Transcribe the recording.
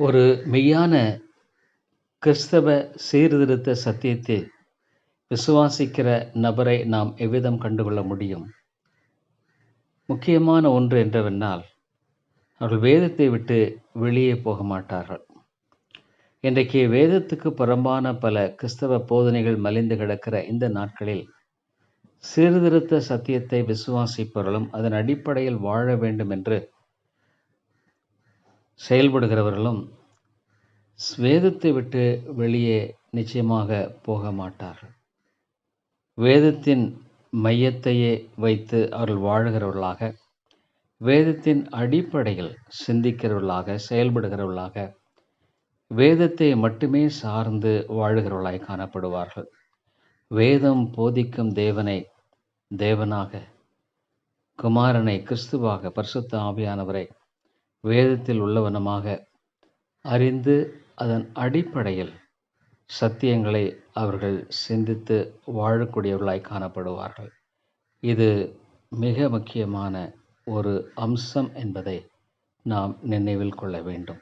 ஒரு மெய்யான கிறிஸ்தவ சீர்திருத்த சத்தியத்தை விசுவாசிக்கிற நபரை நாம் எவ்விதம் கண்டுகொள்ள முடியும்? முக்கியமான ஒன்று என்றவென்னால் அவர்கள் வேதத்தை விட்டு வெளியே போக மாட்டார்கள். இன்றைக்கு வேதத்துக்கு புறம்பான பல கிறிஸ்தவ போதனைகள் மலிந்து கிடக்கிற இந்த நாட்களில் சீர்திருத்த சத்தியத்தை விசுவாசிப்பவர்களும் அதன் அடிப்படையில் வாழ வேண்டும் என்று செயல்படுகிறவர்களும் வேதத்தை விட்டு வெளியே நிச்சயமாக போக மாட்டார்கள். வேதத்தின் மையத்தையே வைத்து அவர்கள் வாழுகிறவர்களாக வேதத்தின் அடிப்படையில் சிந்திக்கிறவர்களாக செயல்படுகிறவர்களாக வேதத்தை மட்டுமே சார்ந்து வாழுகிறவர்களாய் காணப்படுவார்கள். வேதம் போதிக்கும் தேவனை தேவனாக குமாரனை கிறிஸ்துவாக பரிசுத்த ஆவியானவரை வேதத்தில் உள்ளவனமாக அறிந்து அதன் அடிப்படையில் சத்தியங்களை அவர்கள் சிந்தித்து வாழக்கூடியவர்களாய் காணப்படுவார்கள். இது மிக முக்கியமான ஒரு அம்சம் என்பதை நாம் நினைவில் கொள்ள வேண்டும்.